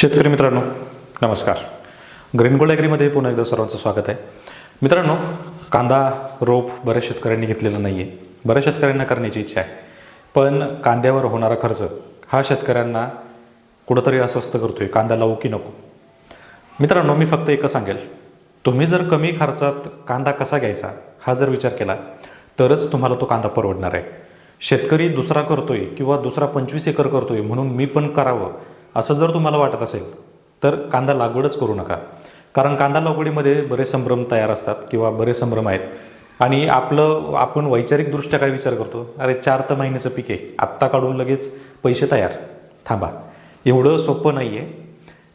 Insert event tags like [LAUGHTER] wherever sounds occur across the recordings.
शेतकरी मित्रांनो नमस्कार. ग्रीन गोल्ड ॲग्रीमध्ये पुन्हा एकदा सर्वांचं स्वागत आहे. मित्रांनो कांदा रोप बऱ्याच शेतकऱ्यांनी घेतलेला नाही आहे बऱ्याच शेतकऱ्यांना करण्याची इच्छा आहे. पण कांद्यावर होणारा खर्च हा शेतकऱ्यांना कुठंतरी अस्वस्थ करतोय. कांदा लावू की नको? मित्रांनो मी फक्त एकच सांगेल. तुम्ही जर कमी खर्चात कांदा कसा घ्यायचा हा जर विचार केला तरच तुम्हाला तो कांदा परवडणार आहे. शेतकरी दुसरा करतोय किंवा दुसरा पंचवीस एकर करतोय म्हणून मी पण करावं असं जर तुम्हाला वाटत असेल तर कांदा लागवडच करू नका. कारण कांदा लागवडीमध्ये बरेच संभ्रम तयार असतात किंवा बरेच संभ्रम आहेत. आणि आपलं आपण वैचारिकदृष्ट्या काय विचार करतो? अरे चार तर महिन्याचं पीक आहे. आत्ता काढून लगेच पैसे तयार. थांबा. एवढं सोपं नाही आहे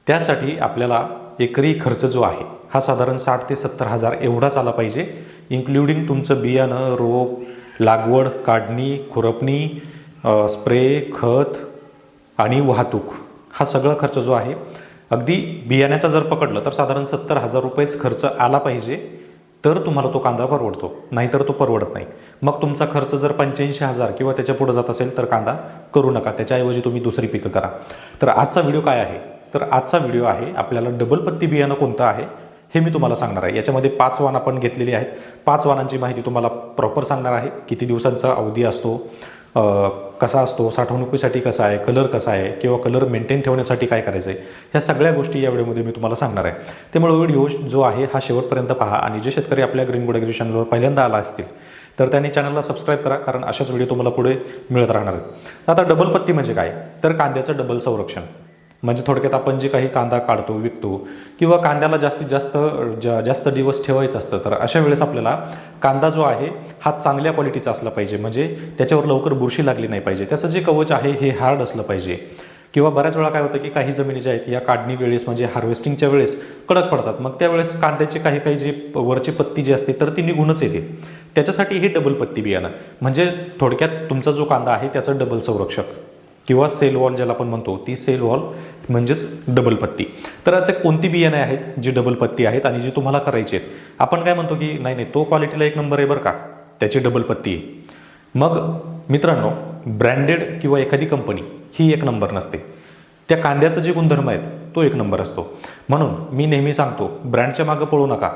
त्यासाठी आपल्याला एकरी खर्च जो आहे हा साधारण साठ ते सत्तर हजार एवढाच आला पाहिजे. इन्क्लुडिंग तुमचं बियाणं रोप लागवड काढणी खुरपणी स्प्रे खत आणि वाहतूक. हा सगळा खर्च जो आहे अगदी बियाण्याचा जर पकडलं तर साधारण सत्तर हजार रुपयेच खर्च आला पाहिजे तर तुम्हाला तो कांदा परवडतो. नाहीतर तो परवडत नाही. मग तुमचा खर्च जर पंच्याऐंशी हजार किंवा त्याच्या पुढे जात असेल तर कांदा करू नका. त्याच्याऐवजी तुम्ही दुसरी पिकं करा. तर आजचा व्हिडिओ काय आहे? तर आजचा व्हिडिओ आहे आपल्याला डबल पत्ती बियाणं कोणतं आहे हे मी तुम्हाला सांगणार आहे. याच्यामध्ये पाच वाण आपण घेतलेली आहेत. पाच वाणांची माहिती तुम्हाला प्रॉपर सांगणार आहे. किती दिवसांचा अवधी असतो कसा असतो साठवणुकीसाठी कसा आहे कलर कसा आहे किंवा कलर मेंटेन ठेवण्यासाठी काय करायचं आहे ह्या सगळ्या गोष्टी या व्हिडिओमध्ये मी तुम्हाला सांगणार आहे. त्यामुळे व्हिडिओ जो आहे हा शेवटपर्यंत पहा आणि जे शेतकरी आपल्या ग्रीन गुड चॅनलवर पहिल्यांदा आला असतील तर त्यांनी चॅनलला सबस्क्राईब करा कारण अशाच व्हिडिओ तुम्हाला पुढे मिळत राहणार आहेत. आता डबल पत्ती म्हणजे काय? तर कांद्याचं डबल संरक्षण. म्हणजे थोडक्यात आपण जे काही कांदा काढतो विकतो किंवा कांद्याला जास्तीत जास्त जा जास्त दिवस ठेवायचं असतं तर अशा वेळेस आपल्याला कांदा जो आहे हा चांगल्या क्वालिटीचा असला पाहिजे. म्हणजे त्याच्यावर लवकर बुरशी लागली नाही पाहिजे. त्याचं जे कवच आहे हे हार्ड असलं पाहिजे. किंवा बऱ्याच वेळा काय होतं की काही जमिनी ज्या आहेत या काढणी वेळेस म्हणजे हार्वेस्टिंगच्या वेळेस कडक पडतात. मग त्यावेळेस कांद्याचे काही काही जे प- वरची पत्ती जी असते तर ती निघूनच येते. त्याच्यासाठी हे डबल पत्ती बियाणं. म्हणजे थोडक्यात तुमचा जो कांदा आहे त्याचं डबल संरक्षक. किंवा सेल वॉल ज्याला आपण म्हणतो ती सेल वॉल म्हणजेच डबल पत्ती. तर आता कोणती बियाणे आहेत जी डबल पत्ती आहेत आणि जी तुम्हाला करायची आहेत? आपण काय म्हणतो की नाही नाही तो क्वालिटीला एक नंबर आहे बरं का. त्याची डबल पत्ती आहे. मग मित्रांनो ब्रँडेड किंवा एखादी कंपनी ही एक नंबर नसते. त्या कांद्याचं जे गुणधर्म आहेत तो एक नंबर असतो. म्हणून मी नेहमी सांगतो ब्रँडच्या मागं पळू नका.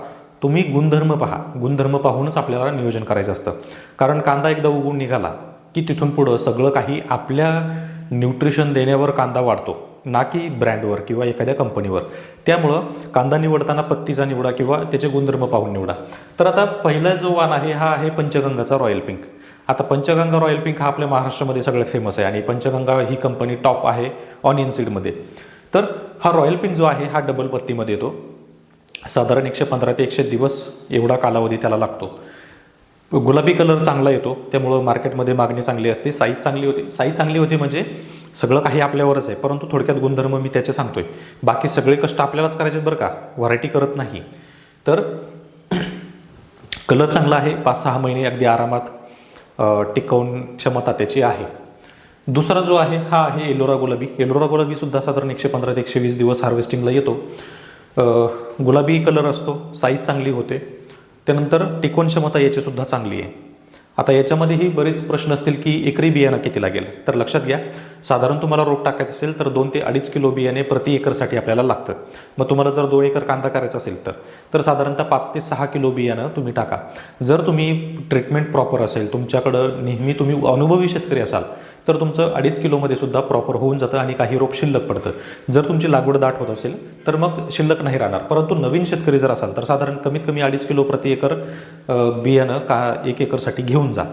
तुम्ही गुणधर्म पहा. गुणधर्म पाहूनच आपल्याला नियोजन करायचं असतं. कारण कांदा एकदा उगून निघाला की तिथून पुढं सगळं काही आपल्या न्यूट्रिशन देण्यावर कांदा वाढतो. ना की ब्रँडवर किंवा एखाद्या कंपनीवर. त्यामुळं कांदा निवडताना पत्तीचा निवडा किंवा त्याचे गुणधर्म पाहून निवडा. तर आता पहिला जो वाण आहे हा आहे पंचगंगाचा रॉयल पिंक. आता पंचगंगा रॉयल पिंक हा आपल्या महाराष्ट्रामध्ये सगळ्यात फेमस आहे आणि पंचगंगा ही कंपनी टॉप आहे ऑन इनसीडमध्ये तर हा रॉयल पिंक जो आहे हा डबल पत्तीमध्ये येतो. साधारण एकशे पंधरा ते एकशे दिवस एवढा कालावधी त्याला लागतो. गुलाबी कलर चांगला येतो त्यामुळं मार्केटमध्ये मागणी चांगली असते. साईज चांगली होती. साईज चांगली होती म्हणजे सगळं काही आपल्यावरच आहे परंतु थोडक्यात गुणधर्म मी त्याचे सांगतोय. बाकी सगळे कष्ट आपल्यालाच करायचे आहेत बरं का? व्हरायटी करत नाही. तर [CLEARS THROAT] कलर चांगला आहे. पाच सहा महिने अगदी आरामात टिकवून क्षमता त्याची आहे. दुसरा जो आहे हा आहे एलोरा गुलाबी. एलोरा गुलाबीसुद्धा साधारण एकशे पंधरा ते एकशे वीस दिवस हार्वेस्टिंगला येतो. गुलाबी कलर असतो. साईज चांगली होते. त्यानंतर टिकवण क्षमता याची सुद्धा चांगली आहे. आता याच्यामध्येही बरेच प्रश्न असतील की एकरी बियाणं किती लागेल तर लक्षात घ्या साधारण तुम्हाला रोप टाकायचं असेल तर दोन ते अडीच किलो बियाणे प्रति एकरसाठी आपल्याला लागतं. मग तुम्हाला जर दोन एकर कांदा करायचा असेल तर तर साधारणतः पाच ते सहा किलो बियाणं तुम्ही टाका. जर तुम्ही ट्रीटमेंट प्रॉपर असेल तुमच्याकडं नेहमी तुम्ही अनुभवी शेतकरी असाल तर तुमचं अडीच किलोमध्ये सुद्धा प्रॉपर होऊन जातं आणि काही रोप शिल्लक पडतं. जर तुमची लागवड दाट होत असेल तर मग शिल्लक नाही राहणार. परंतु नवीन शेतकरी जर असाल तर साधारण कमीत कमी अडीच किलो प्रति एकर बियाणं का एक एकरसाठी घेऊन जा.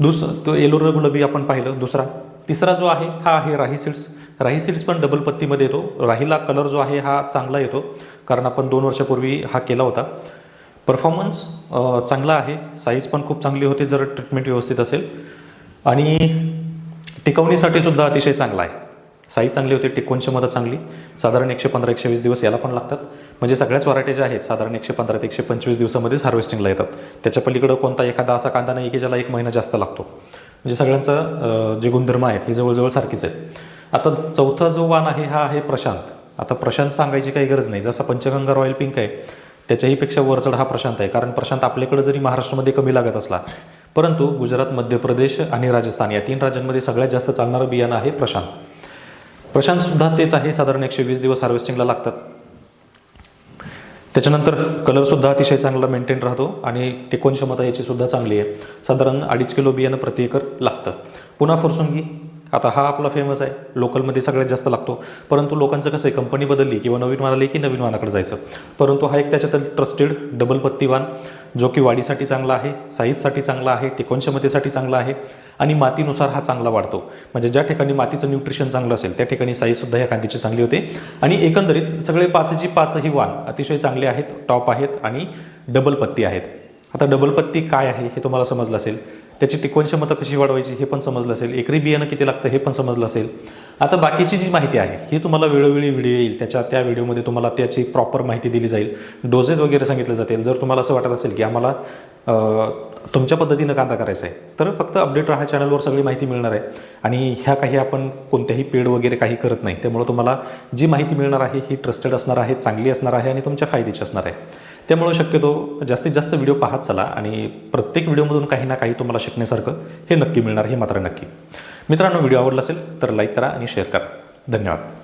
दुस तो एलोर गुलाबी आपण पाहिलं दुसरा. तिसरा जो आहे हा आहे राही सीड्स. राही सीड्स पण डबल पत्तीमध्ये येतो. राहीला कलर जो आहे हा चांगला येतो. कारण आपण दोन वर्षापूर्वी हा केला होता. परफॉर्मन्स चांगला आहे. साईज पण खूप चांगली होते जर ट्रीटमेंट व्यवस्थित असेल. आणि टिकवणीसाठी सुद्धा अतिशय चांगला आहे. साईज चांगली होती टिकवण क्षमता चांगली. साधारण एकशे पंधरा एकशे वीस दिवस याला पण लागतात. म्हणजे सगळ्याच व्हरायटी ज्या आहेत साधारण एकशे पंधरा ते एकशे पंचवीस दिवसामध्येच हार्वेस्टिंगला येतात. त्याच्या पलीकडं कोणता एखादा असा कांदा नाही की ज्याला एक महिना जास्त लागतो. म्हणजे सगळ्यांचं जे गुणधर्म आहेत हे जवळजवळ सारखीच आहेत. आता चौथा जो वाण आहे हा आहे प्रशांत. आता प्रशांत सांगायची काही गरज नाही. जसा पंचगंगा रॉयल पिंक आहे त्याच्याहीपेक्षा वरचढ हा प्रशांत आहे. कारण प्रशांत आपल्याकडे जरी महाराष्ट्रामध्ये कमी लागत असला परंतु गुजरात मध्य प्रदेश आणि राजस्थान या तीन राज्यांमध्ये सगळ्यात जास्त चालणारं बियाणं आहे प्रशांत. प्रशांतसुद्धा तेच आहे साधारण एकशे वीस दिवस हार्वेस्टिंगला लागतात. त्याच्यानंतर कलरसुद्धा अतिशय चांगला मेंटेन राहतो आणि टिकवण क्षमता याची सुद्धा चांगली आहे. साधारण अडीच किलो बियाणं प्रति एकर लागतं. पुन्हा फुरसुंगी आता हा आपला फेमस आहे. लोकलमध्ये सगळ्यात जास्त लागतो. परंतु लोकांचं कसं आहे कंपनी बदलली किंवा नवीन वाण की नवीन वाणाकडे जायचं. परंतु हा एक त्याच्यात ट्रस्टेड डबल पत्ती वाण जो की वाढीसाठी चांगला आहे साईजसाठी चांगला आहे टिकवण क्षमतेसाठी चांगला आहे आणि मातीनुसार हा चांगला वाढतो. म्हणजे ज्या ठिकाणी मातीचं न्यूट्रिशन चांगलं असेल त्या ठिकाणी साईजसुद्धा या कांदीची चांगली होते. आणि एकंदरीत सगळे पाचची पाचही वाण अतिशय चांगले आहेत टॉप आहेत आणि डबल पत्ती आहेत. आता डबल पत्ती काय आहे हे तुम्हाला समजलं असेल. त्याची टिकवण क्षमता कशी वाढवायची हे पण समजलं असेल. एकरी बियाणं किती लागतं हे पण समजलं असेल. आता बाकीची जी माहिती आहे ही तुम्हाला वेळोवेळी व्हिडिओ येईल. त्याच्या त्या व्हिडिओमध्ये तुम्हाला त्याची प्रॉपर माहिती दिली जाईल. डोसेस वगैरे सांगितले जातील. जर तुम्हाला असं वाटत असेल की आम्हाला तुमच्या पद्धतीनं कांदा करायचा आहे. तर फक्त अपडेट राहा चॅनलवर सगळी माहिती मिळणार आहे. आणि ह्या काही आपण कोणत्याही पेड वगैरे काही करत नाही. त्यामुळं तुम्हाला जी माहिती मिळणार आहे ही ट्रस्टेड असणार आहे चांगली असणार आहे आणि तुमच्या फायद्याची असणार आहे. त्यामुळं शक्यतो जास्तीत जास्त व्हिडिओ पाहत चला आणि प्रत्येक व्हिडिओमधून काही ना काही तुम्हाला शिकण्यासारखं हे नक्की मिळणार हे मात्र नक्की. मित्रांनो व्हिडिओ आवडला असेल तर लाईक करा आणि शेअर करा. धन्यवाद.